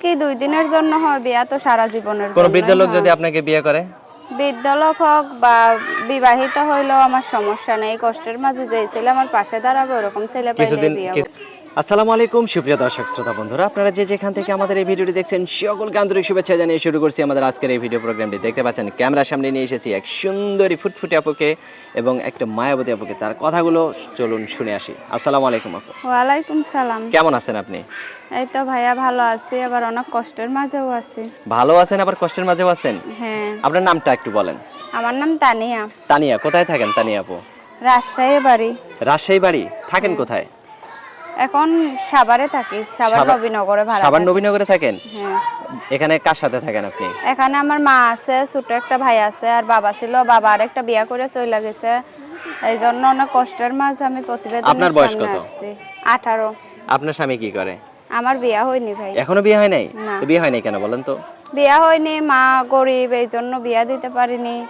কি দুই দিনের জন্য হয় বিয়া তো সারা জীবনের কোন বৃদ্ধ লোক যদি আপনাকে বিয়ে করে? বৃদ্ধ হোক বা বিবাহিত হইলেও আমার সমস্যা নেই কষ্টের মাঝে যে ছেলে আমার পাশে দাঁড়াবে ওরকম ছেলে পাইলে কিছুদিন বিয়ে আসসালামু আলাইকুম সুপ্রিয় দর্শক শ্রোতা বন্ধুরা। আপনারা যে যেখান থেকে আমাদের এই ভিডিওটি দেখছেন সকলকে আন্তরিক শুভেচ্ছা জানিয়ে শুরু করছি আমাদের আজকের এই ভিডিও প্রোগ্রামটি। দেখতে পাচ্ছেন ক্যামেরার সামনে নিয়ে এসেছি এক সুন্দরী ফুটফুটে আপুকে এবং একটা মায়াবতী আপুকে। তার কথাগুলো চলুন শুনে আসি। আসসালামু আলাইকুম আপু। ওয়ালাইকুম সালাম। কেমন আছেন আপনি? এই তো ভাইয়া ভালো আছি। আবার অনেক কষ্টের মাঝেও আছি। ভালো আছেন আবার কষ্টের মাঝেও আছেন? হ্যাঁ। আপনার নামটা একটু বলেন। আমার নাম তানিয়া। তানিয়া কোথায় থাকেন তানিয়া আপু? রাজশাহী বাড়ি। রাজশাহী বাড়ি? থাকেন কোথায়? এখন সাভারে থাকি সাভার সাভার- নবীনগরে ভাড়া থাকি। নবীনগরে থাকেন? হ্যাঁ। এখানে কার সাথে থাকেন আপনি? এখানে আমার মা আছে ছোট একটা ভাই আছে আর বাবা ছিল। বাবা আর একটা বিয়া করে চলে গেছে। এই জন্য অনেক কষ্টের মাঝে আমি প্রতিবেদন আপনার বয়স কত? আসছি। আঠারো। আপনার স্বামী কি করে? আমার বিয়া হয়নি ভাই। এখনও বিয়ে হয় নাই। তো বিয়ে হয় নাই কেন বলেন তো? বিয়া হয়নি মা গরিব এই জন্য বিয়া দিতে পারিনি।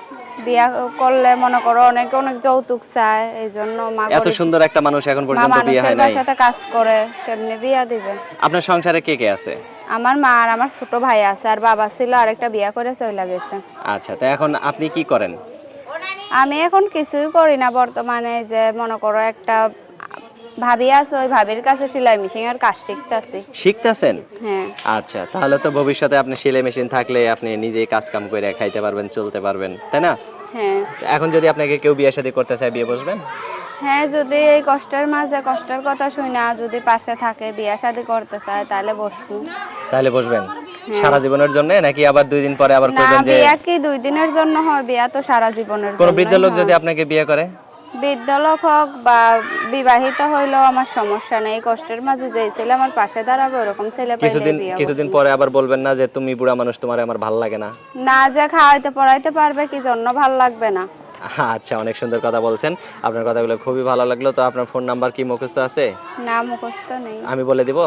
বিয়া করলে মনে করো অনেকে অনেক যৌতুক চায় এই জন্য মা এত সুন্দর একটা মানুষ এখন পর্যন্ত বিয়ে হয় নাই। সাথে কাজ করে কেমনে বিয়া দিবে? আপনার সংসারে কে কে আছে? আমার মা আর আমার ছোট ভাই আছে আর বাবা ছিল আরেকটা বিয়া করে চলে গেছে। আচ্ছা তো এখন আপনি কি করেন? আমি এখন কিছুই করি না বর্তমানে যে মনে করো একটা ভাবি আছে ওই ভাবির কাছে সেলাই মেশিন এর কাজ শিখতেছি। শিখতেছেন? হ্যাঁ। আচ্ছা তাহলে তো ভবিষ্যতে আপনি সেলাই মেশিন থাকলে আপনি নিজেই কাজ কাম করে খাইতে পারবেন চলতে পারবেন তাই না? হ্যাঁ। এখন যদি আপনাকে কেউ বিয়ে শাদী করতে চায় বিয়ে বসবেন? হ্যাঁ যদি এই কষ্টের মাঝে কষ্টের কথা শুই না যদি পাশে থাকে বিয়া শাদি করতে চায় তাহলে বসবো। তাহলে বসবেন? সারা জীবনের জন্য নাকি আবার দুই দিন পরে আবার করবেন যে বিয়া কি দুই দিনের জন্য হয়? বিয়া তো সারা জীবনের কোন বৃদ্ধ লোক যদি আপনাকে বিয়ে করে? বৃদ্ধ লোক হোক বা বিবাহিত হইলেও আমার সমস্যা নেই কষ্টের মাঝে যে ছেলে আমার পাশে দাঁড়াবে ওরকম ছেলে কিছুদিন কিছুদিন পরে আবার বলবেন না যে তুমি বুড়া মানুষ তোমার আমার ভালো লাগে না। না যে খাওয়াইতে পড়াইতে পারবে কি জন্য ভালো লাগবে না? আচ্ছা অনেক সুন্দর কথা বলছেন। আপনার কথাগুলো খুবই ভালো লাগল। তো আপনার ফোন নাম্বার কি মুখস্থ আছে? না মুখস্থ নেই। আমি বলে দিব?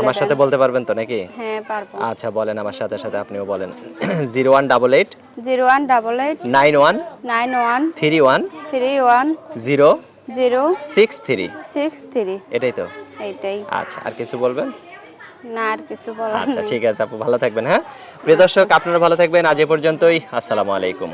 আমার সাথে বলতে পারবেন তো নাকি? হ্যাঁ পারব। আচ্ছা বলেন আমার সাথে সাথে আপনিও বলেন। Zero one double eight zero one double eight nine one nine one three one three one zero zero six three. Six three. এটাই তো? এইটাই আচ্ছা আর কিছু বলবেন? না আর কিছু বলার আচ্ছা ঠিক আছে আপু ভালো থাকবেন হ্যাঁ? প্রিয় দর্শক আপনারা ভালো থাকবেন। আজ এ পর্যন্তই। আসসালামু আলাইকুম।